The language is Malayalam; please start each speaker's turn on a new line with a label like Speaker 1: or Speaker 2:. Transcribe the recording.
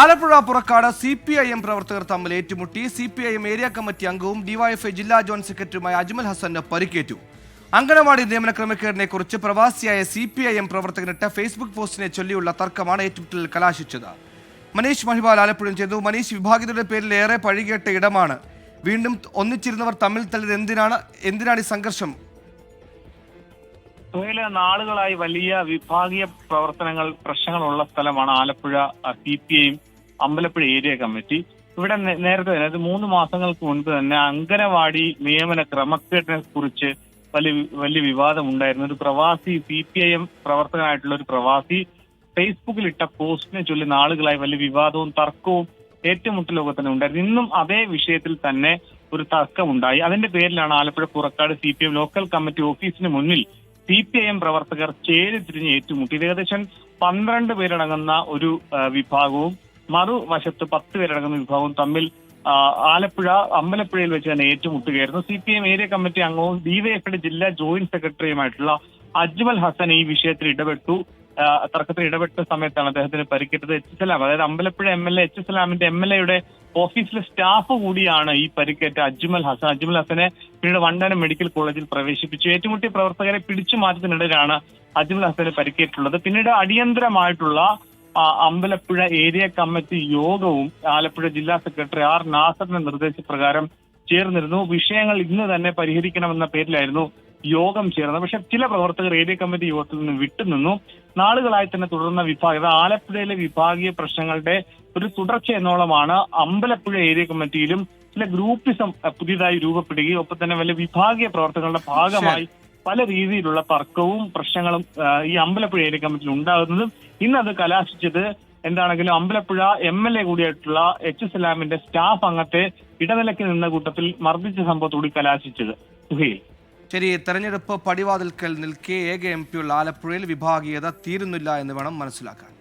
Speaker 1: Alappuzha Purakkad C P I M പ്രവർത്തകർ തമ്മിൽ ഏറ്റുമുട്ടി C P I M area committee അംഗവും ഡിവൈഎഫ്ഐ ജില്ലാ ജോയിന്റ് സെക്രട്ടറിയുമായ അജ്മൽ ഹസന് പരിക്കേറ്റു. അങ്കണവാടി നിയമന ക്രമക്കേടിനെ കുറിച്ച് പ്രവാസിയായ സി പി ഐ എം പ്രവർത്തകനിട്ട ഫേസ്ബുക്ക് പോസ്റ്റിനെ ചൊല്ലിയുള്ള തർക്കമാണ് ഏറ്റുമുട്ടലിൽ കലാശിച്ചത്. മനീഷ് മഹിബാൽ ആലപ്പുഴയും ചെയ്തു മനീഷ് വിഭാഗിതരുടെ പേരിൽ ഏറെ പഴികേട്ട ഇടമാണ്. വീണ്ടും ഒന്നിച്ചിരുന്നവർ തമ്മിൽ തല്ലിയത് എന്തിനാണ്? എന്തിനാണ് ഈ സംഘർഷം?
Speaker 2: സുഹേൽ നാളുകളായി വലിയ വിഭാഗീയ പ്രവർത്തനങ്ങൾ പ്രശ്നങ്ങളുള്ള സ്ഥലമാണ് Alappuzha C P I Ambalappuzha area committee. ഇവിടെ നേരത്തെ തന്നെ മൂന്ന് മാസങ്ങൾക്ക് മുൻപ് തന്നെ അങ്കനവാടി നിയമന ക്രമക്കേടിനെ കുറിച്ച് വലിയ വലിയ വിവാദം ഉണ്ടായിരുന്നു ഒരു പ്രവാസി സി പി ഐ എം പ്രവർത്തകനായിട്ടുള്ള ഒരു പ്രവാസി ഫേസ്ബുക്കിൽ ഇട്ട പോസ്റ്റിനെ ചൊല്ലി നാളുകളായി വലിയ വിവാദവും തർക്കവും ഏറ്റുമുട്ടലൊക്കെ തന്നെ ഉണ്ടായിരുന്നു. ഇന്നും അതേ വിഷയത്തിൽ തന്നെ ഒരു തർക്കമുണ്ടായി. അതിന്റെ പേരിലാണ് Alappuzha Purakkad C P M local committee ഓഫീസിന് മുന്നിൽ സി പി ഐ എം പ്രവർത്തകർ ചേരി തിരിഞ്ഞ് ഏറ്റുമുട്ടി. ഇത് ഏകദേശം പന്ത്രണ്ട് പേരടങ്ങുന്ന ഒരു വിഭാഗവും മറുവശത്ത് പത്ത് പേരടങ്ങുന്ന വിഭാഗവും തമ്മിൽ ആലപ്പുഴ അമ്പലപ്പുഴയിൽ വെച്ച് തന്നെ ഏറ്റുമുട്ടുകയായിരുന്നു. C P M area committee അംഗവും ഡിവൈഎഫ്ഐയുടെ ജില്ലാ ജോയിന്റ് സെക്രട്ടറിയുമായിട്ടുള്ള അജ്മൽ ഹസൻ ഈ വിഷയത്തിൽ ഇടപെട്ടു. തർക്കത്തിൽ ഇടപെട്ട സമയത്താണ് അദ്ദേഹത്തിന് പരിക്കേറ്റത് എച്ച് സലാം അതായത് Ambalappuzha M L A H സലാമിന്റെ M L എയുടെ ഓഫീസിലെ സ്റ്റാഫ് കൂടിയാണ് ഈ പരിക്കേറ്റ അജ്മൽ ഹസൻ. അജ്മൽ ഹസനെ പിന്നീട് വണ്ടാനം മെഡിക്കൽ കോളേജിൽ പ്രവേശിപ്പിച്ചു. ഏറ്റുമുട്ടിയ പ്രവർത്തകരെ പിടിച്ചു മാറ്റത്തിനിടയിലാണ് അജ്മൽ ഹസന് പരിക്കേറ്റുള്ളത്. പിന്നീട് അടിയന്തരമായിട്ടുള്ള അമ്പലപ്പുഴ ഏരിയ കമ്മിറ്റി യോഗവും ആലപ്പുഴ ജില്ലാ സെക്രട്ടറി ആർ നാസറിന്റെ നിർദ്ദേശപ്രകാരം ചേർന്നിരുന്നു. വിഷയങ്ങൾ ഇന്ന് തന്നെ പരിഹരിക്കണമെന്ന പേരിലായിരുന്നു യോഗം ചേർന്നത്. പക്ഷെ ചില പ്രവർത്തകർ ഏരിയ കമ്മിറ്റി യോഗത്തിൽ നിന്ന് വിട്ടുനിന്നു നാളുകളായി തന്നെ തുടർന്ന വിഭാഗം ആലപ്പുഴയിലെ വിഭാഗീയ പ്രശ്നങ്ങളുടെ ഒരു തുടർച്ച എന്നോളമാണ് അമ്പലപ്പുഴ ഏരിയ കമ്മിറ്റിയിലും ചില ഗ്രൂപ്പിസം പുതിയതായി രൂപപ്പെടുകയും ഒപ്പം തന്നെ വലിയ വിഭാഗീയ പ്രവർത്തനങ്ങളുടെ ഭാഗമായി പല രീതിയിലുള്ള തർക്കവും പ്രശ്നങ്ങളും ഈ അമ്പലപ്പുഴ ഏരിയ കമ്മിറ്റിയിൽ ഉണ്ടാകുന്നതും ഇന്ന് അത് കലാശിച്ചത് എന്താണെങ്കിലും അമ്പലപ്പുഴ എം എൽ എ കൂടിയായിട്ടുള്ള എച്ച് സലാമിന്റെ സ്റ്റാഫ് അംഗത്തെ ഇടനിലയ്ക്ക് നിന്ന കൂട്ടത്തിൽ മർദ്ദിച്ച സംഭവത്തോടി കലാശിച്ചത്. സുഹൈൽ.
Speaker 1: ശരി തെരഞ്ഞെടുപ്പ് പടിവാതിൽക്കൽ നിൽക്കെ ഏക എം പിയുള്ള ആലപ്പുഴയിൽ വിഭാഗീയത തീരുന്നില്ല എന്ന് വേണം മനസ്സിലാക്കാൻ.